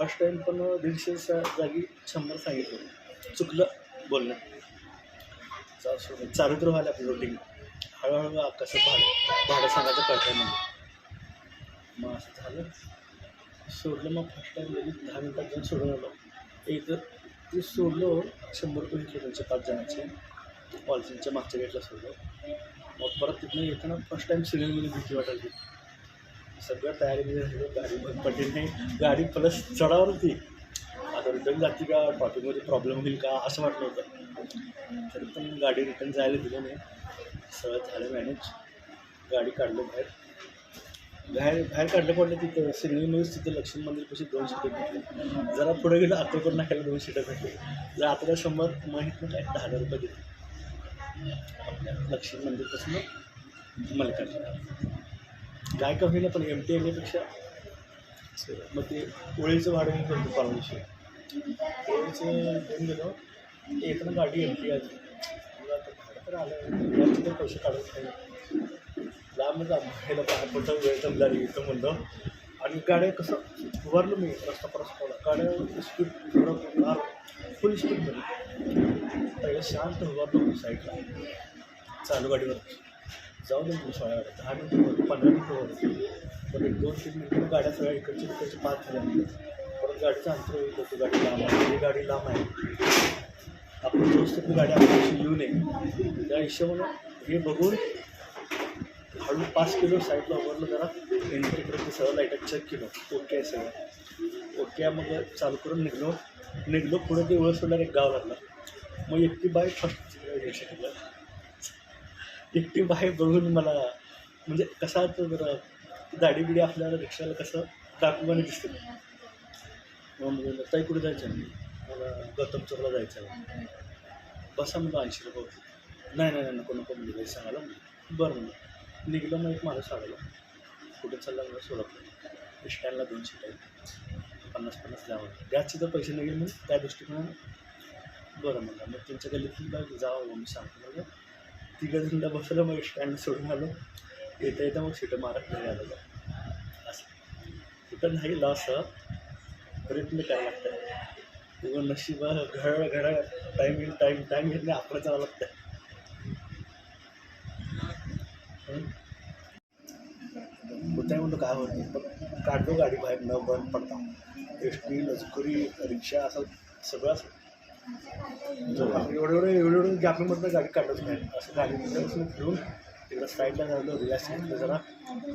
First time पण दीडशेच्या जागी शंभर सांगितलं. चुकलं बोलणं. जा सोडून. व्हायला आपलं रोटिंग हळूहळू आकाशात कसं भाडं भाडं सांगायचं कळतंय मग मग असं झालं. सोडलं मग फर्स्ट टाईम लगेच दहा मिनटात जाऊन सोडून आलो. एक ते सोडलो शंभर रुपये घेतले त्यांचे पाच जणांचे. पॉलिसीच्या मागच्या गेटला सोडलो. मग परत तिथनं येताना फर्स्ट टाईम सिग्नलमध्ये भीती वाटायची. सगळं तयारीमध्ये म्हणजे राहिलो गाडी बंद पडली नाही. गाडी प्लस चढावर होती आता रिटर्न जाते का? ट्रॉफिकमध्ये प्रॉब्लेम होईल का? असं वाटलं होतं. तरी पण गाडी रिटर्न जायला दिलं नाही. सगळं झालं मॅनेज गाडी काढलं बाहेर. बाहेर बाहेर काढलं पडलं तिथं? सिग्नलमध्येच तिथं लक्ष्मी मंदिरपाशी दोन सीटं भेटले. जरा पुढे गेलं अक्कलकोट नाकायला दोन सीटं भेटले. जर आता शंभर माहीत नाही काय दहा हजार रुपये देते आपल्या लक्ष्मी मंदिरपासून मल्लिकार्जुन काय कमी होईना पण एम टी येण्यापेक्षा मग ते ओळीचं भाडं मी करतो परवाशी ओळीचं घेऊन गेलो. येताना गाडी एम टी आली तर आलं. तर पैसे काढून नाही लांब जायला पाय वेळ जमला झाली इथं म्हणलं. आणि गाड्या कसं उभारलं मी रस्ता परस्ता गाड्या स्पीड थोडं कार फुल झाली पहिलं शांत उभारलो साईडला. चालू गाडीवर जाऊ दे म्हणून सोळा गाड्या दहा मिनटं पंधरा मिनटं होत पण एक दोन तीन मिनटं गाड्या सगळ्या इकडची तिकडची पाच झाल्या परत गाडीचं अंतर होईल होतं. गाडी लांब आहे. ही गाडी लांब आहे. आपण दोस्त ती गाडी आपल्याशी येऊ नये. त्या हिशोबानं हे बघून हळू पाच किलो साईडला उभारलं जरा इंडिकेटरचं सगळं लाईटात चेक केलं. ओके आहे सगळं. ओके मग चालू करून निघलो. निघलो. पुढे ते ओळख सोडल्यावर एक गाव लागला. मग एकटी बाय फर्स्ट रिक्षा शिकलं एकटी बाहेर बघून मला म्हणजे कसा तो जरा दाढी बिडी आपल्याला रिक्षाला कसं दाखवून दिसते. मग म्हणजे ताई कुठे जायचं आहे? मला गौतम चौकला जायचं आहे. बसा म्हणलं ऐंशी रुपये होते नाही नाही नाही नको नको म्हणजे सांगायला म्हणलं बरं म्हणलं. निघलं मग एक माझं सांगायला कुठे चालला मला सोलापूर स्टँडला दोनशे टाईम पन्नास पन्नास द्यावं. गॅसचे तर पैसे नाही मग त्या दृष्टीकोनानं. बरं म्हणलं. मग त्यांच्या गल्लीतून बघ जावं मग मी सांगतो. म्हणजे तिकडे जणला बसलं मग स्टँड सोडून आलो. येता येता मग सीटं मारत नाही आलं असं. कुठं नाही लॉस प्रयत्न करायला लागतं किंवा नशिबा घड घड टाईम येईल टाईम टाईम घेत नाही आपलं जावं लागतं होत म्हणतो? काय होत नाही पण काढतो गाडी बाहेर न बंद पडता. एस टी लष्करी रिक्षा असं सगळं असं. एवढं एवढं एवढं एवढं गॅपिंगमधनं गाडी काढत नाही. असं गाडी बसून फिरून तिकडं साईडला झालं रिलॅक्स घेतलं जरा.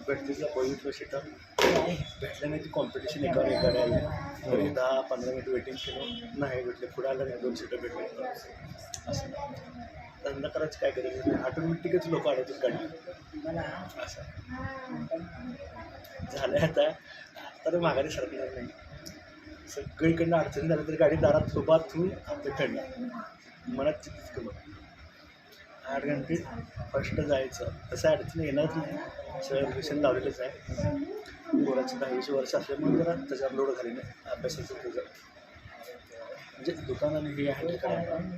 भेटतीला बघितलं शिटर भेटलं नाही ती कॉम्पिटिशन एकावर एक आली. तरी दहा पंधरा मिनिट वेटिंग केलं. नाही भेटले पुढे आलं नाही दोन सीटर भेटले. असं. धंदा करायचं काय करायचं नाही. ऑटोमॅटिकच लोक अडवतात गाडी. असं. झालं आता तर माघारी सरकणार नाही. सगळीकडनं अडचण झाली तरी गाडी दारात उभा ठेवून आपलं खेळणार मनात चित्तीच कमी आठ घंटे फर्स्ट जायचं. तसं अडचण येणारच नाही. सगळं मिशन लावलेलंच आहे. पोराचं दहावीचे वर्ष असल्यामुळे जरा त्याच्यावर लोड घाली नाही अभ्यासाचं त्याचं म्हणजे दुकानाने हे आहे ठिकाण.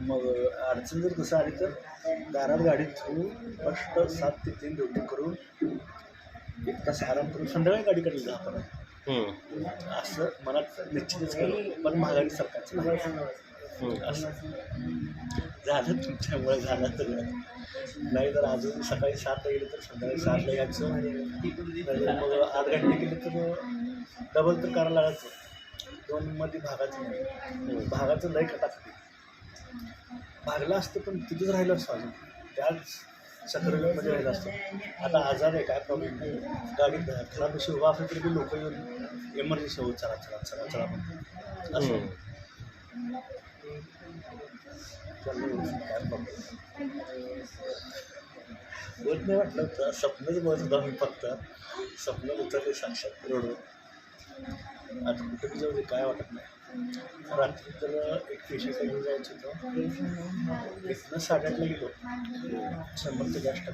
मग अडचण जर कसं आली तर दारात गाडी ठेवून फर्स्ट सात ते तीन ड्युटी करून एक तास आराम करून संध्याकाळी गाडी काढली जा आपण. असं मनात निश्चितच केलं पण महागाडी सरकारचं नाही. असं. झालं तुमच्यामुळे झालं तर नाही तर अजून सकाळी सातला गेलं तर संध्याकाळी सातला यायचं. मग आठ घंटे गेले तर डबल तर करायला लागायचं. दोन मध्ये भागाचं नाही. भागाचं लय कटाकटी भागलं असतं पण तिथंच राहिलं असतं अजून. त्याच सक्रियमध्ये राहिलं असतं आता आजार आहे काय प्रॉब्लेम नाही. गाडी खराब अशी उभा असली तरी लोक येऊन एमर्जन्सी होत चला चला चला चला म्हणतात असं. नाही वाटलं होतं स्वप्नच बघत होता मी फक्त. स्वप्न उतरले साक्षात रोडवर. आता कुठे बी जाऊ काय वाटत नाही. रात्री तर एक पेशंट घेऊन जायचं होतं. इथनं साड्यातला गेलो. शंभर ते जास्त